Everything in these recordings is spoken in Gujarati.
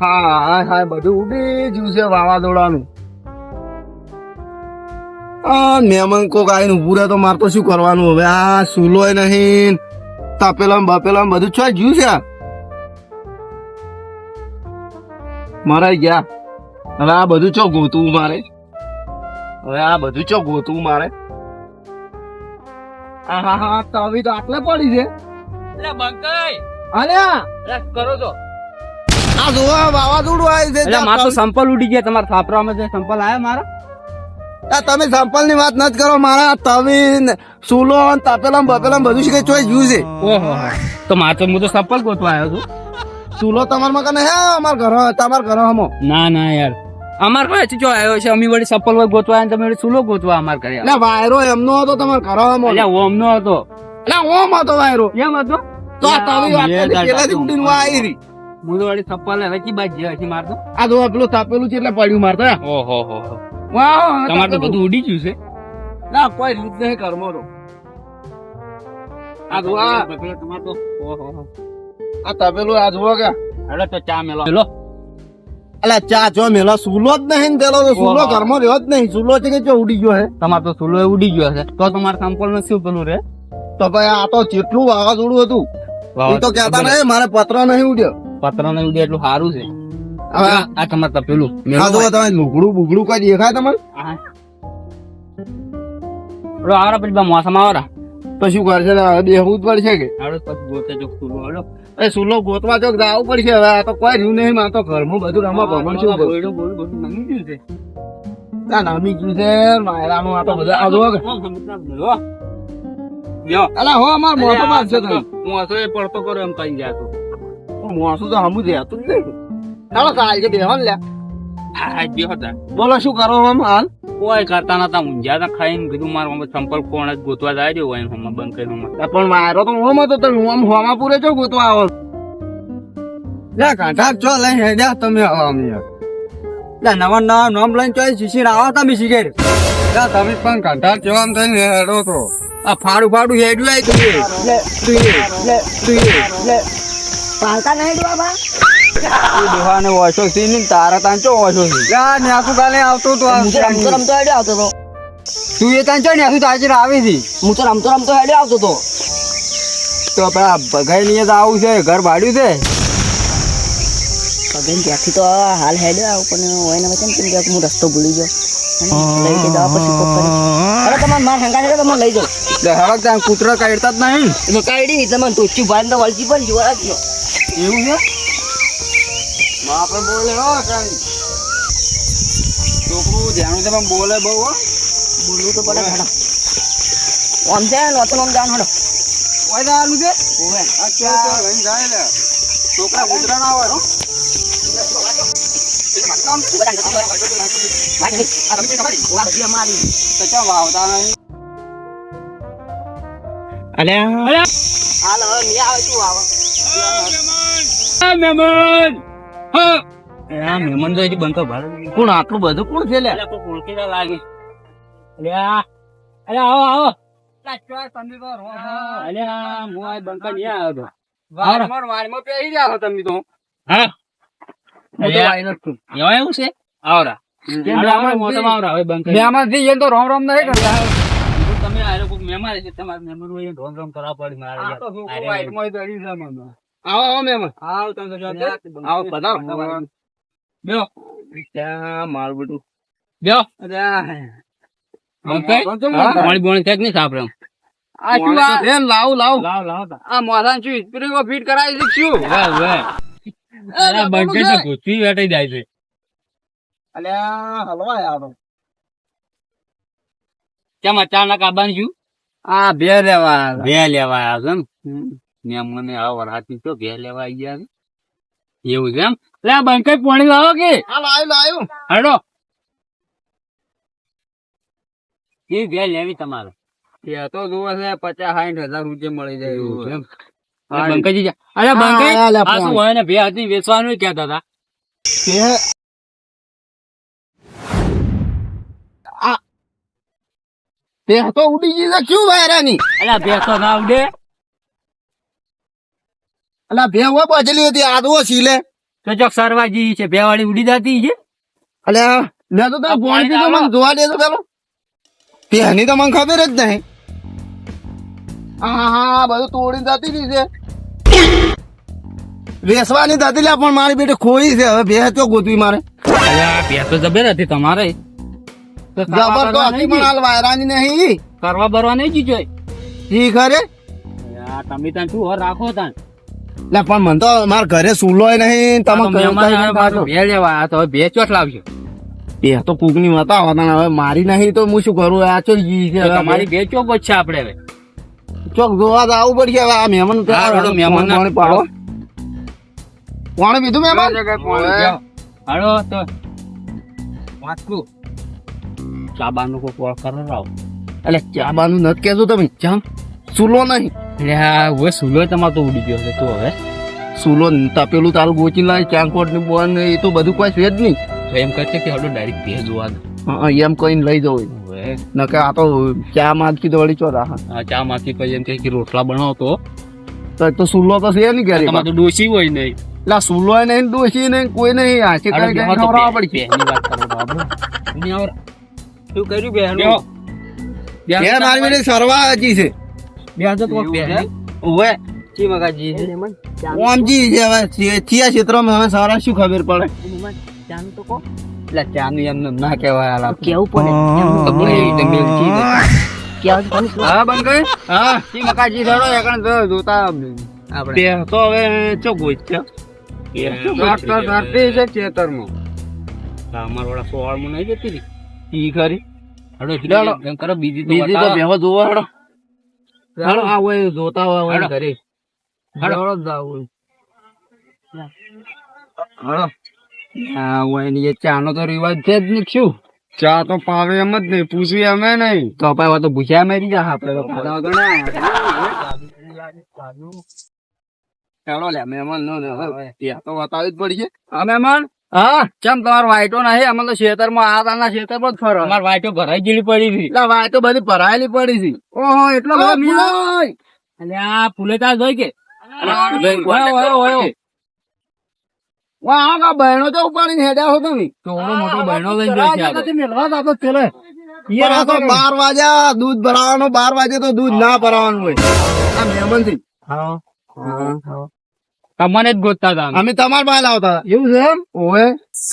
હા હા હા બધું ઉડી જ્યું છે વાવાઝોડાનું. આ મહેમાન કોક આવીને ઉભું રહે તો મારે તો શું કરવાનું? હવે આ સુલોય નહીં તાપેલા બાપેલા બધું છો જ્યું છે મારા ગયા. હવે આ બધું ચો ગોતું મારે? હવે આ બધું ચો ગોતું મારે? હા હા હા તવી તો આટલે પડી છે. બંકાઈ! અલ્યા! કરો છો. આ જોવા વાવાઝોડું આવ્યું છે એટલે મારે તો સંપલ ઉડી ગયા તમારા થાપરામાં જે સંપલ આવ્યા મારા? તમે સંપલની વાત નથી કરો મારા આ સુલો તાપેલા બપેલા બધું શીખે ચોઈ જ્યું છે. ઓહો તો મારે તો હું તો સંપલ ગોતવા આવ્યો છું. સુલો તમારા મકાન હે અમાર ઘર તમારા ઘર હમો. ના ના યાર. અમાર પાસે જો આવ્યો છે અમે વળી સપલ વળી ગોતવા તમે વળી સુલો ગોતવા અમાર એટલે વાયરો એમનો હતો તમારા ઘર હમો. એટલે ઓમ નો હતો. એટલે ઓમ હતો વાયરો. એમ હતો? તો આ તવી આટલેથી પેલાથી ઉડીને આવી રહી. હું તો વળી સપલ બાજ જે હશે મારતો આ જો પેલું તાપેલું છે એટલે પડ્યું મારતા ઓહો હો હો. વાહ તમારે તો બધું ઉડી ગયું છે. ના કોઈ રીત નહીં કરમો તો આ જો આ તમારે તો ઓહો આ તપેલું આ જુઓ કે. હેલો તો ચા મેલો. હેલો અલા ચા જો મેલા. સુલો જ નહીં પેલો તો સુલો. ઘરમાં રહ્યો જ નહીં. સુલો છે કે જો ઉડી ગયો હે? તમારે તો સુલો ઉડી ગયો છે તો તમારે સંપલનું શું પેલું રે તો ભાઈ આ તો જેટલું વાવાઝોડું હતું. એ તો કહેતા નહીં મારે પત્ર નહીં ઉડ્યો. પત્ર ને ઉડે એટલું સારું છે. હવે આ તમારે તપેલું. પેલું આ જો તમે લુગડું બુગડું કઈ દેખાય તમારે? પેલો આવરા પછી મોસમ આવરા. તો શું કરશે? ને બેહવું જ પડશે કે? આવડે પછી ગોતે જો સુલો હલો. એ સુલો ગોતવા ચોક જાવું પડશે. હવે આ તો કોઈ રહ્યું નહીં માં તો ઘરમાં બધું રમવા ભમણ શું બધું નમી ગયું છે. આ નામી ગયું છે માયરાનું આ તો બધા આ કે. અલા હો અમાર મોટો બાપ છે તમે હું એ પડતો કરો એમ કઈ ગયા તું. મોસું તો હમું જ નહીં ચાલો બેહો હા બોલો શું કરો આમ હાલ કોઈ કરતા નતા ઊંઝ્યા તા ખાઈને કીધું મારો સંપર્ક કોણ જ ગોતવા જાય છે હોય હમણાં બંધ કરી પણ મારો તો ઓમ હતો તમે હું આમ હોમાં પૂરે છો ગોતવા આવો લે કાંઠા છો લઈ હેડ્યા તમે યાર લે નવા નવા નામ લઈને ચોઈ શીશીર આવો તમે શીખે લે તમે પણ કાંઠા છો આમ થઈને હેડો તો આ ફાડું ફાડું હેડ્યું આય તું લે તું લે તું લે પાલતા નહીં બાબા દેવાને ઓછો સી ને તારા તાંચો ઓછો સી યા ન્યાસુ કાલે આવતો તો હું તો રમતો રમતો હેડ્યો આવતો તો. તું એ તાંચો ન્યાસુ તાજી આવી હતી. હું તો રમતો રમતો હેડ્યો આવતો તો. તો પેલા ભગાઈ ની આવું છે ઘર ભાડ્યું છે. બેન ત્યાંથી તો હાલ હેડ્યો આવું પણ હોય ને વચન કેમ કે હું રસ્તો ભૂલી ગયો. લઈ કે જવા પછી અરે તમારે માર હંગા છે તમે લઈ જાઓ. હળક ત્યાં કૂતરા કાઢતા જ નહીં. કાઢી તમે ટોચી ભાઈ તો વળતી પણ જોવા જ. એવું છે? બાપરે બોલે હો કાંઈ. છોકરું ધ્યાન છે પણ બોલે બહુ હો. બોલવું તો પડે હેડો. આમ છે ને વચન જાણ હેડો. ઓય તો આલું છે. અચ્છા તો લઈને જાય લે. છોકરા કૂતરા ના હોય હો. વાવતા નહીં. અલ્યા. હાલ હવે આવે શું આવે મહેમાન. હા. આ મહેમાન તો હજી બંકો ભાડે કોણ આટલું બધું? કોણ છે લે? અલ્યા કોઈ ઓળખીતા લાગે. અલ્યા અલ્યા આવો આવો. અલ્યા હું આ બંકા નહીં આવ્યો તો. વારંવાર વારમાં પેહી રહ્યા છો તમે તો. હા. એવા છે? આવરા. કેમ આવરા, મહેમાન મોસમ આવરા હવે બંકા મહેમાનથી તો રોમ રોમ નહીં કરતા. તમે આ લોકો મહેમાન છે તમારે મહેમાન રોમ રોમ કરવા પડી મારે જ. આવો આવો મહેમાન. આવો તમે જાઓ. આવો પધારો બેહો. ત્યાં માર બંકાઈ? હા? પાણી બોણી થેક નહીં સાંભળે આ શું આ? બેન, લાવ લાવ. લાવ લાવ આ મોઢાને શું સ્પ્રિંગો ફિટ કરાવી છે શું. તો ગુસ્સી વેટાઈ જાય છે. અલ્યા હલવા યાર કેમ અચાનક આબાની શું આ બે લેવા બે લેવા આવ્યા છે એમ? ને મને આ વરાતી તો બે લેવા આવી ગયા એવું છે એમ? લે બંકાઈ પાણી લાવો કે? હડો. એ બે લેવી તમારે. એ તો જોવે છે પચાસ સાઠ હજાર રૂપિયા મળી જાય. એવું છે. અરે અરે હા, બંકાઈ હા, લે, આ શું હોય ને બે હતી વેચવાનું કહેતા હતા. તે- તો ઉડી ગઈ વાયરાની? અલા તો ના આવડે અલા ભેવો હોય હતી આદવો સીલે તો ચોક સરવાજી છે ભેવાળી ઉડી જતી છે? અલે મેં તો તને ફોન પાણી કીધો મને જોવા દે તો પેલો. તેની તો મને ખબર જ નહીં. હા હા બધું તોડીને જતી રહી છે. વેસવાની થતી લે પણ મારી બેટી ખોઈ છે. હવે બે તો ગોતવી મારે? બે તો જબર હતી તમારે. તો જબર તો હતી પણ હાલ વાયરાની નહીં. કરવા બરવા નહીં જીજો ઈ ખરે તમે ત્યાં શું રાખો તાન? લે પણ મને તો મારા ઘરે સુલોય નહીં તમે આવે બે લેવા આ તો બે ચોટ લાવજો બે તો કુકની હતા હોતા હવે મારી નહીં તો હું શું કરું? આ ચો તમારી બે ચોક જ છે આપણે હવે. ચોક જોવા તો આવવું પડશે હવે. આ મહેમાન મહેમાન પાડો? કોણે બીજું મહેમાન? હાલો તો વાંચલું ચાબાનું કોઈ કોળ કરો રાવ એટલે ચાબાનું નથી કહેતું તમે. ચા સુલો નહીં. એટલે હા હવે સુલો તમારે તો ઉડી ગયો છે તો હવે. સુલો તપેલું તારું ગોચી લાય ચાંકોટ ને બોન એ તો બધું કોઈ છે જ નહીં. તો એમ કહે છે કે હવે ડાયરેક્ટ ભેજ જોવા દો એમ કહીને લઈ જવું હવે. નકે આ તો ચા માંગતી તો વળી ચો રાહા. ચા માંથી પછી એમ કહે કે રોટલા બનાવો તો. તો તો સુલો તો છે નહીં ઘરે. તમારે તો ડોસી હોય નહીં. એટલે સુલો નહીં ડોસી નહીં કોઈ નહીં આ છે બેહો તો ખવડાવવા બે- આવો. શું કર્યું બેહનું? બેહો. બે મારી સરવા હજી છે. બેહો તો કોક ઓવે ચી મગાજી ઓમજી છે હવે ચિયા ક્ષેત્રમાં હવે સારા શું ખબર પડે? ચાનું તો કહો એટલે ચાનું એમને ના કહેવાય હાલા. કેવું પડે? તમે ચી? હા હા. ચી એકણ તો જોતા આપણે. બે તો હવે ચો ગોઈ છે? ધરતી છે ખેતરમાં. અમાર વાળા સોળમાં નહીં જતી ઈ ખરી. હડો કરો બીજી તો બીજી તો બેહો જોવા હેડો. હેડો આ હોય જોતા હોય હોય. ઘરે. હાલો. જ આવું. હેડો હા હોય ને એ ચાનો તો રિવાજ છે જ નહીં શું? ચા તો પાવે એમ જ નહીં પૂછવી અમે નહીં. તો પાવા તો ભૂખ્યા મેરી જા આપણે તો હેડો લે મહેમાન નો ને હવે ત્યાં તો બતાવી જ પડી છે. હા મહેમાન? હા ચમ તમારો વાઈટો નહીં? અમે તો ખેતરમાં આ તાના ખેતરમાં જ ફરો. અમાર વાઈટો ભરાઈ ગયેલી પડી હતી એટલે વાઈટો બધી ભરાયેલી પડી છે. ઓહો એટલો બધો આ જોઈ કે? વાહ, આ કા બહેનો તો ઉપાડીને હેડ્યા હો તમે. મોટો બહેનો લઈ તો બાર વાગ્યા દૂધ ભરાવાનો બાર વાગે તો દૂધ ના ભરાવાનું હોય. આ મહેમાનથી તમને જ ગોતતા હતા અમે. તમાર પાસે લાવતા હતા. એવું છે એમ? ઓવે.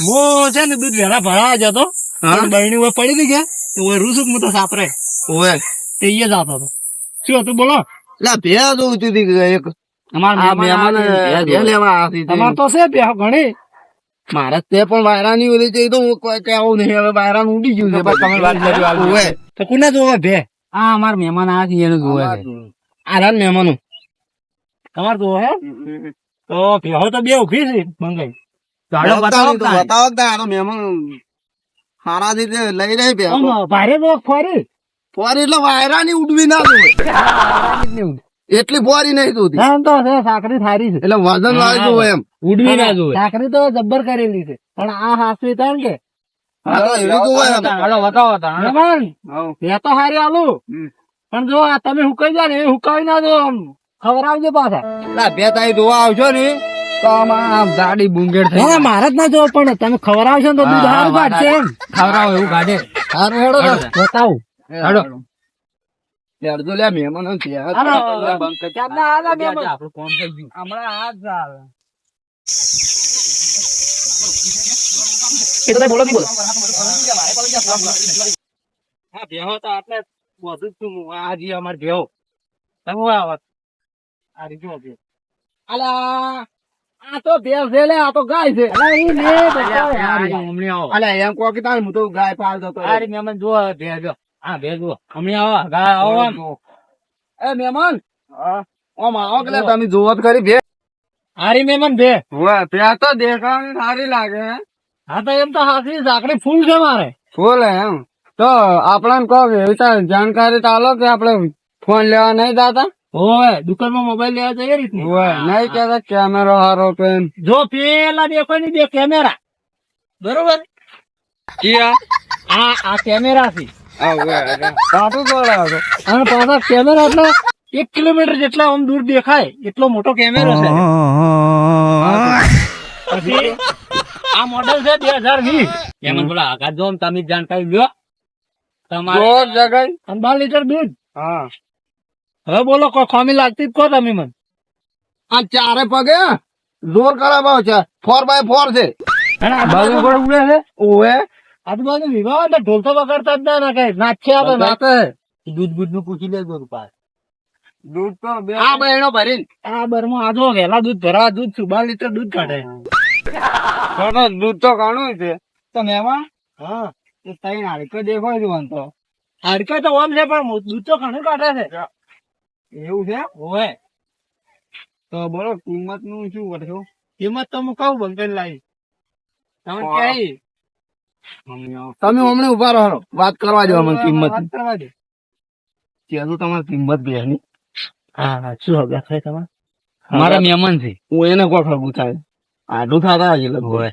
મો છે ને દૂધ વેરા ભરાવા જતો હા? બહેણી ઉપર પડી હતી કે? તો ઓય રૂસુક મોટો સાપરે. ઓવે. તે ઈએ જ હતો. શું હતું બોલો? એટલે તો ઉતી હતી એક? અમાર આ મહેમાન ભેજ લેવા આવી તમાર તો છે બે ઘણી. મારે તે પણ વાયરાની ઓલી છે તો હું કોઈ કહેવું નહીં. હવે વાયરાનું ઉડી ગયું છે. તમે વાત કરી. ઓવે તો કોને જોવે ભે આ અમાર મહેમાન આ છે એને જોવે છે. આરાન મહેમાનો. તમાર જોવે? હે તો ભેહો તો બે ઊભી છે મંગાઈ. બતાવો બતાવો તો બતાવો તો આ તો મહેમાન હારા રીતે લઈ રહી બે ભારે લોક ફરી. ફોરી એટલે વાયરાની ઉડવી ના એટલી ફોરી નહીં જોતી. નામ તો છે સાકરી થારી છે. એટલે વજન વાળી જોવે એમ. ઉડવી ના જોવે. સાકરી તો જબ્બર કરેલી છે. પણ આ હાસવી તાણ કે? પણ જો આ તમે હુકાઈ જાય ને એ હુકાવી ના દો ખવડાવજો પાછા. એટલે બે તાઈ જોવા આવશો ને. તો આમાં દાડી બુંગેડ થઈ ના મારે જ ના જોવો પણ તમે ખવડાવશો ને તો દૂધ હા, સારું કાઢશે ખવડાવો એવું કાઢે. સારું હેડો બતાવું. હેડો. હેડજો લે મહેમાનો હમણાં ચાલે. એ તો બોલો બોલો. હા ભેહો તો આટલે બધું જ તું આ જે ભેહો. તમે આવત આ રીજો ભેહો અલા આ તો ભેંસ છે લે આ તો ગાય છે. અલા એમ કહો કે તારે હું તો ગાય પાલતો તો આ મહેમાન જો. ભે હા ભે જો હમણાં આવો ગા આવો એ મહેમાન ઓમ આવો કે તમે જોવો તો ખરી ભે હારી મહેમાન ભે ભે તો દેખાવાની સારી લાગે હા. તો એમ તો હાથી ઝાકડી ફૂલ છે મારે. ફૂલ એમ. તો આપણને કહો એવી જાણકારી તો આલો કે આપણે ફોન લેવા નહીં દાતા ઓય દુકાનમાં મોબાઈલ લેવા જઈએ રીતની. હોય નહીં કે કેમેરો હારો તો એમ. જો પેલા દેખો ની બે કેમેરા બરોબર? કિયા આ આ કેમેરા થી સાટું જોડા હતો અને પાછા કેમેરા એટલે એક કિલોમીટર જેટલા આમ દૂર દેખાય એટલો મોટો કેમેરો છે. પછી આ મોડેલ છે બે હજાર વીસ. એમાં બોલા આઘાત જો તમે જાણકારી લ્યો. તમારે જગાઈ અને બાર લીટર દૂધ. હા. હવે બોલો કોઈ ખામી લાગતી જ કહો તમે મને. આ ચારે પગે જોર કરાવો છે. ફોર બાય ફોર છે. આજુબાજુ કોઈ ઉડે છે? ઓવે આજુબાજુ વિવાહ હોય ઢોલતો વગાડતા જ ના કઈ નાચે આ નાચે. દૂધ બૂધનું પૂછી લેજો રૂપા દૂધ તો બે આ બહેનો ભરીને. આ બરમાં આજો વહેલા દૂધ ભરવા દૂધ છું બાર લીટર દૂધ કાઢે. તો દૂધ તો ઘણું છે. તો મેમાં હા. એ તઈ હાડકો દેખાય છે તો. હાડકા તો ઓમ છે પણ દૂધ તો ઘણું કાઢે છે. એવું છે? હોય તો બોલો કિંમતનું શું કરશો કિંમત તો હું કહું બંકર લાવી. તમે. ક્યાંય? તમે હમણાં ઊભા રહો વાત કરવા દો મને કિંમત કરવા દે. ત્યાં તમારી કિંમત બેની હા હા. શું હવે થાય તમારે? મારા મહેમાન છે. હું એને કોઈ ફરવું થાય. આડું થતા હજી લગભગ. હોય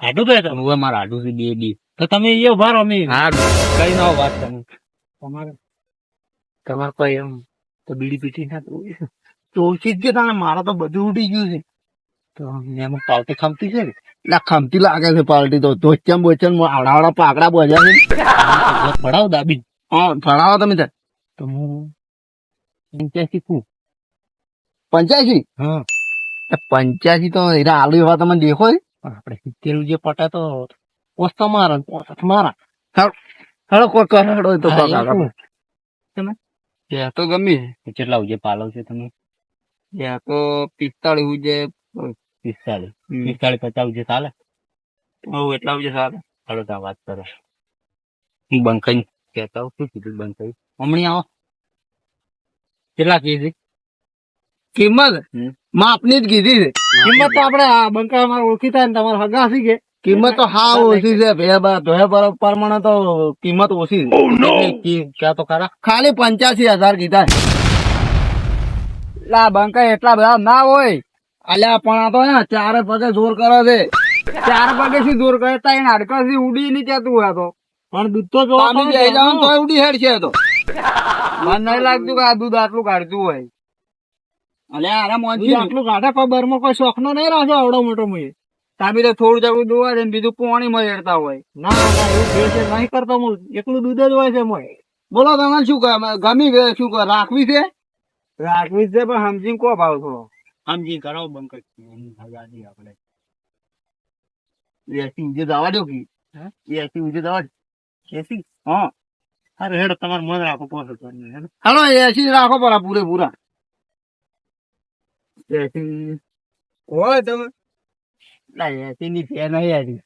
આડું થાય તમે હોય મારા આડું છે બે બી તો તમે એ ઊભા રહો અમે હા કઈ ના વાત તમે. તમારે તમારે કોઈ એમ તો બીડી પીટી ના ઓછી જ તાણે મારા તો બધું ઉડી ગયું છે. તો એમાં પાર્ટી ખમતી છે ને એટલે ખમતી લાગે છે પાર્ટી તો. ધોચમ બોચમ આવડા પાકડા બોજા છે પડાવ દાબી હા ભણાવો તમે ત્યાં તો હું પંચ્યાસી કું પંચ્યાસી? હા. પંચ્યાસી તો એરા આલુ એવા તમે દેખો? આપણે સિત્તેર જે પટા તો પોસ્તા મારા પોસ્ત મારા. હેડો કોઈ હોય તો. આગળ. ત્યાં તો ગમી. કેટલા ઉજે પાલવ છે તમે ત્યાં તો પિસ્તાળીસ ઉજે પિસ્તાળીસ. પિસ્તાળીસ પચાસ ઉજે ચાલે બહુ એટલા ઉજે ચાલે ચાલો ત્યાં વાત કરો. હું બંકાઈ કહેતા હું શું કીધું બંકાઈ? હમણાં આવો. કેટલા કીધી? કિંમત? માપની જ કીધી છે. કિંમત તો આપડે આ બંકા અમારે ઓળખીતા ને તમારે હગા કે કિંમત તો હા ઓછી છે. પ્રમાણે તો કિંમત ઓછી છે. ક્યાં તો ખરા. ખાલી પંચ્યાસી હજાર કીધા. લા બંકા એટલા બધા ના હોય. અલ્યા પણ આ તો હે ચારે પગે જોર કરે છે. ચાર પગે થી જોર કરે તા એને હાડકા થી ઉડી નહીં જતું હોય આ તો. પણ દૂધ તો તો ઉડી હેડ છે આ તો. મને નહીં લાગતું કે આ દૂધ આટલું કાઢતું હોય. અલ્યા આરા મોંચી આટલું કાઢે પણ બરમાં કોઈ શોખ નો નહીં રાખો આવડો મોટો મુએ તામી તો થોડું જવું દોવા દે બીજું પાણી માં હેડતા હોય. ના ના એવું ભેળ છે નહીં કરતો હું. એકલું દૂધ જ હોય છે મોય. બોલો તમે શું કહે ગમી ગયો શું કહે રાખવી છે? રાખવી છે પણ સમજીને કો ભાવ થોડો સમજી કરો. બંક હગાજી આપણે. એસી ઉજે જવા દો કી. એસી ઉજે જવા દો. એસી? હા. અરે હેડ તમારે મન રાખો પોસો હાલો એસી રાખો પરા પૂરેપૂરા. એસી? હોય તમે. ના ફેર નહીં આવી.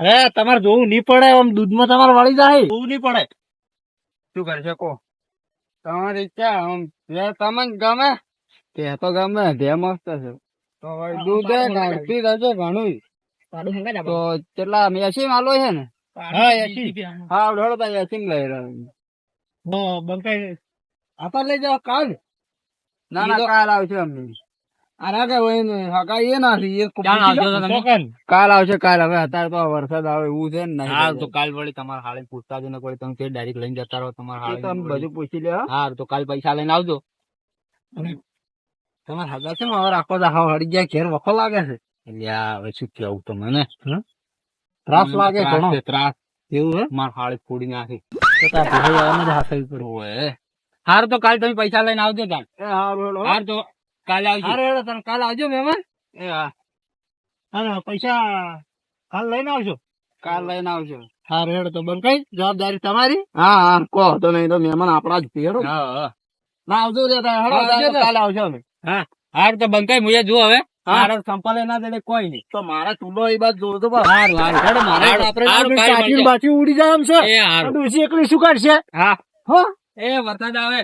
અરે તમારે જોવું નહીં પડે આમ દૂધમાં તમારે વળી જાય. જોવું નહીં પડે. શું કરશે કો તમારી ઈચ્છા આમ જે તમને ગમે તે તો ગમે તે મસ્ત છે. તો દૂધ નાખતી રહેશે ઘણું તો કેટલા એસી માલો છે ને? હા એસી. હા ઢોળો તા એસી લઈ રહ્યો બંકાઈ. આપા લઈ જાવ કાલ. ના ના કાલ આવશે અમને. કાલ આવશે કાલ. હવે અત્યારે તો વરસાદ આવે એવું છે ને હા તો કાલ વળી તમારે હાલે પૂછતા જ ન કોઈ તમે તે ડાયરેક્ટ લઈને જતા રહો તમારે એ તો બધું પૂછી લે હા. તો કાલ પૈસા લઈને આવજો. તમારે હગા છે હવે રાખો તો હાવ હળી ગયા ઘેર વખો લાગે છે. એટલે હવે શું કેવું તમને? ત્રાસ લાગે ઘણો. ત્રાસ. એવું હે માર હાળી ફોડી નાખી. તો તાર ભાઈ આવવાને જ હાસવી પડે ઓએ હાર તો કાલ તમે પૈસા લઈને આવજો હો. હાર તો કાલે આવજો. હારું હેડો તમે કાલ આવજો મહેમાન. એ હા. હા પૈસા કાલ લઈને આવજો. કાલ લઈને આવજો. હાર હેડ તો બંકાઈ જવાબદારી તમારી. હા હા કહો તો નહીં તો મહેમાન આપણા જ હા હા. ના આવજો રે હેડો તો. કાલે આવજો અમે. હા હાર તો બંકાઈ મુજે જો હવે. હાર સંપલે ના દે કોઈ નહીં. તો મારા ચૂલો એ બાદ જોતો બા. હારું હારું હેડો મારે આપણે કાચી બાચી ઉડી જાય એમ છે. એ હારું. ડોસી એકલી શું કરશે હા. હો. એ વરસાદ આવે.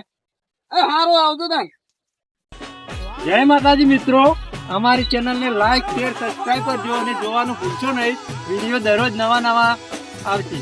એ હારું આવજો તાર. જય માતાજી મિત્રો. અમારી ચેનલને લાઈક શેર સબસ્ક્રાઈબ કરજો અને જોવાનું ભૂલશો નહીં. વીડિયો દરરોજ નવા નવા આવશે.